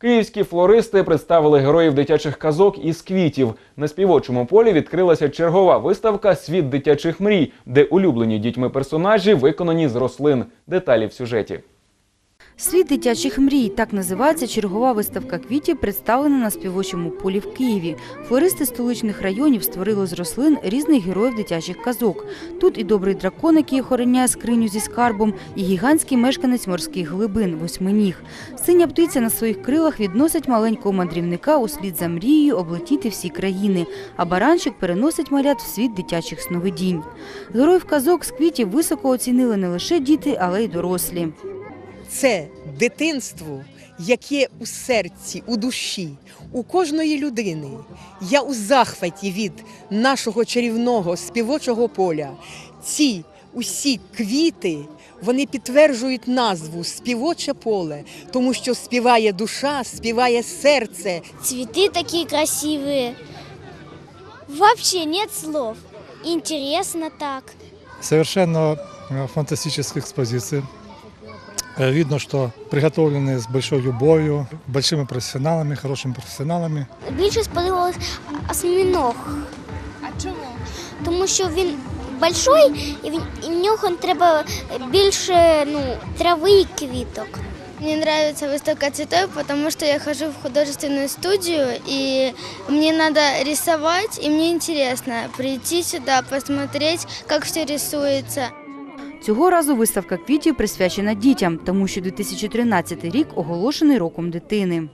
Київські флористи представили героїв дитячих казок із квітів. На співочому полі відкрилася чергова виставка Світ дитячих мрій, де улюблені дітьми персонажі виконані з рослин. Деталі в сюжеті. Світ дитячих мрій – так називається чергова виставка квітів, представлена на співочому полі в Києві. Флористи столичних районів створили з рослин різних героїв дитячих казок. Тут і добрий дракон, який охороняє скриню зі скарбом, і гігантський мешканець морських глибин – восьминіг. Синя птиця на своїх крилах відносить маленького мандрівника у слід за мрією облетіти всі країни, а баранчик переносить малят в світ дитячих сновидінь. Героїв казок з квітів високо оцінили не лише діти, але й дорослі це дитинство, яке у серці, у душі, у кожної людини. Я у захваті від нашого чарівного співочого поля. Ці усі квіти. Вони підтверджують назву співоче поле, тому що співає душа, співає серце, Цветы такие красивые. Вообще нет слов. Интересно так. Совершенно э, фантастическая экспозиция. Э, Видно, что приготовлены с большой любовью, большими профессионалами, хорошими профессионалами. Більше сподобалось осьминог. А чому? Тому що він большой і в, і в нього треба більше ну, трави і квіток. Мне нравится выставка цветов, потому что я хожу в художественную студию, и мне надо рисовать, и мне интересно прийти сюда, посмотреть, как все рисуется. Цього разу виставка квітів присвячена дітям, тому що 2013 рік оголошений роком дитини.